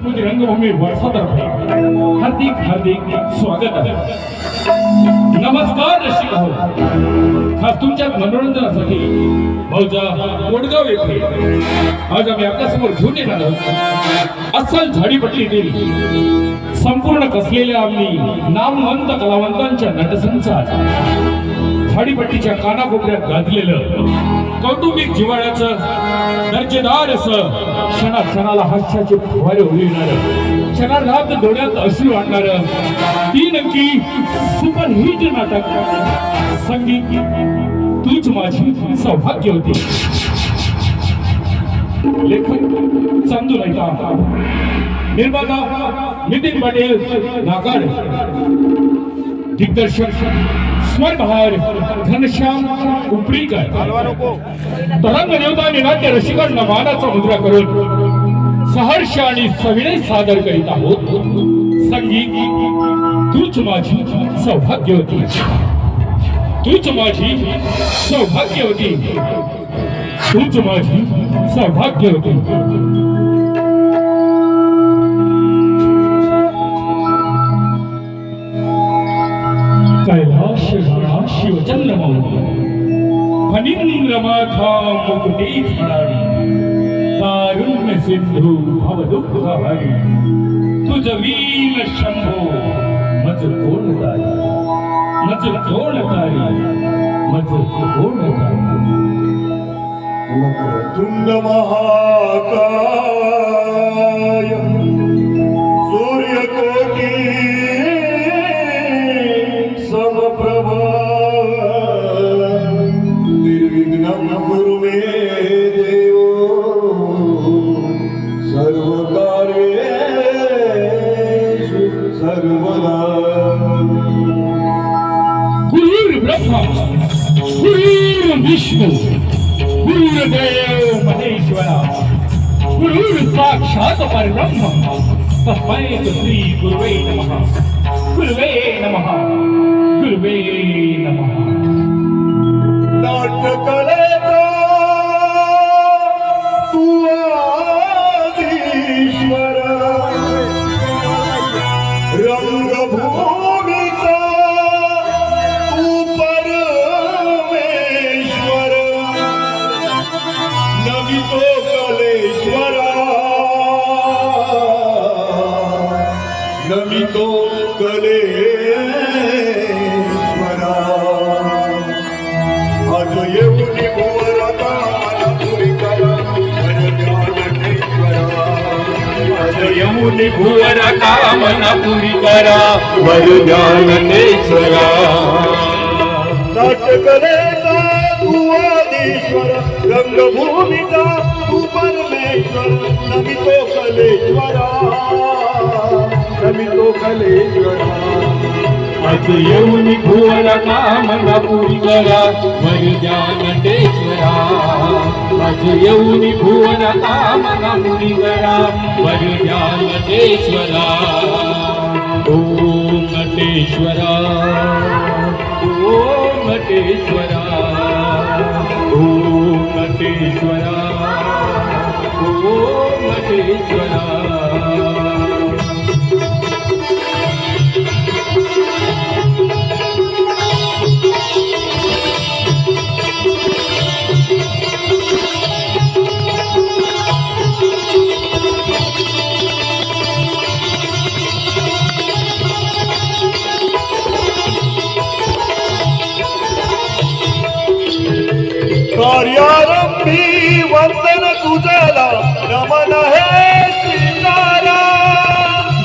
स्मृती रंगभूमी वर्षातर्फे हार्दिक हार्दिक स्वागत आहे। नमस्कार रसिक भाऊ। खास तुमच्या मनोरंजनासाठी भाऊजा कोडगाव येथे आज आम्ही आपल्यासमोर घेऊन येणार आहोत. अस्सल झाडीपट्टीतील संपूर्ण कसलेल्या आम्ही नामवंत कलावंतांच्या नटसंचार झाडीपट्टीच्या कानाकोपऱ्यात गाजलेलं कौटुंबिक जिव्हाळ्याचं दर्जेदार असं क्षणा क्षणाला हास्याचे फुवारे उडविणार क्षणार्धात डोळ्यात अश्रू आणणार तीन अंकी सुपरहिट नाटक. संगीत तूच माझी सौभाग्य होती. लेखक चांदू नाईका निर्माता नितीन पाटील नागाड. दिग्दर्शक स्वरबहार घनश्याम उपरीकर तरंग देवता निनाट्य रसिकांना मानाचा मुद्रा करून सहर्ष आणि सविनय सादर करीत आहोत. संगीत तूच माझी सौभाग्य होती तूच माझी सौभाग्य होती तूच माझी सौभाग्य होती કૈલાસ્ય ચંદ્રમૌનિન્દ્રમાથા મુકુટે છડાવી તારુણ્ય સિંધુ ભવદુઃખ હરી તુજ વીર શંભો મજ કોણ તારી મજ કોણ તારી મજ કોણ તારી તુંડ મહાકાય Gurur Vishnu, Gurur Dev Maheshwara, Gurur Sakshat Parabrahma, Tasmai Sri Gurve Namaha, Gurve Namaha, Gurve Namaha. Not Kaleta, Tuadishwara, Rangabhumi. तो कले आज येऊन भुवराता पुरी करा. आज यमुनी भुवर कामना पुरी करा. वरदानेश्वरा नाटकलेचा तू आदिश्वर रंगभूमीचा तू परमेश्वर नमितो कलेश्वरा. नमितो कलेश्वरा आज यमुनी भुवर कामना पुरी करा वरदानेश्वरा आज यमुनी भुवर कामना पुरी करा वरदानेश्वरा ओम नटेश्वरा. ओम नटेश्वरा. ओम नटेश्वरा. ओम नटेश्वरा. कार्यारंभी वंदन तुझला. नमन हे श्रीकारा.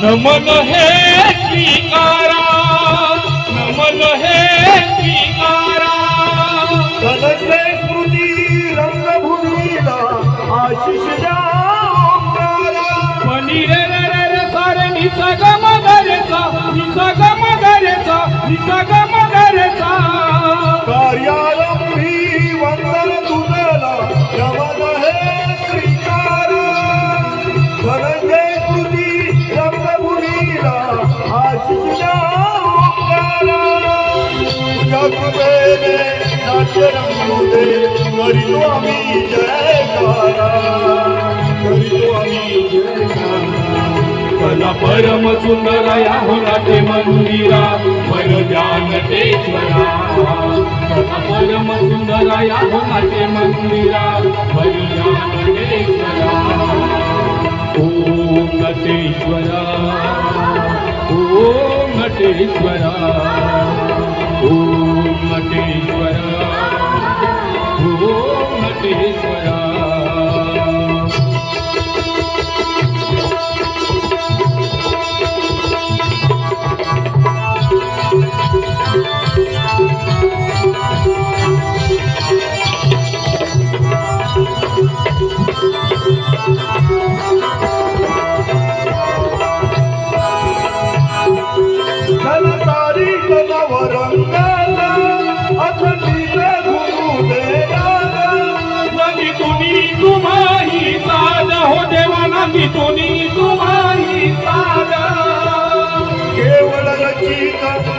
नमन हे स्वीकारा नमन हे स्वीकारा धनंजय स्मृती रंगभूमीला आशिष द्या ओंकारा. मनी रे रे रे रे सारे निसा सा निसा म दे नाट्य परम सुंदर या होणाटे मंदिरा पर ज्ञानटेश्वरा कला परम सुंदर या होणाटे मंदिरा पर ज्ञानटेश्वरा ओम नटेश्वरा ओम नटेश्वरा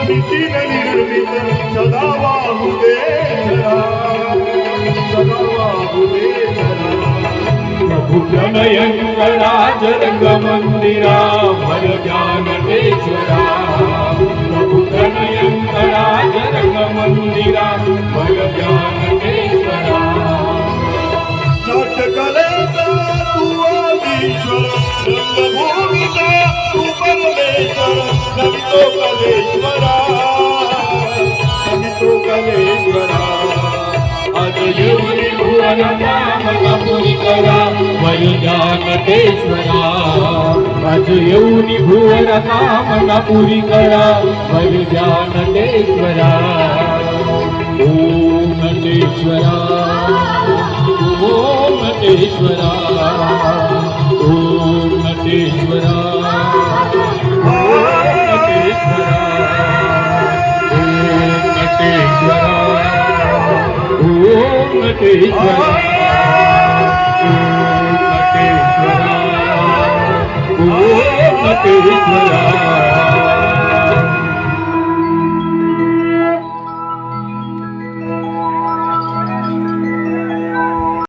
नीतीन निर्मित सदा वाहू दे सदा. वाहू दे भुजनयङ्गराज रङ्गमन्दिरा भरज्ञानटेश्वरा भुजनयङ्गराज रङ्गमन्दिरा भरज्ञानटेश्वरा नाटकलेचा कलेश्वरा कलेश्वरा वैजानतेश्वरा आज येऊन भुवन कामना पुरी करा वैजानतेश्वरा ओम नटेश्वरा ओम नटेश्वरा ಕಟೇಶ್ವರ ಓಂ ಕಟೇಶ್ವರ ಓಂ ಕಟೇಶ್ವರ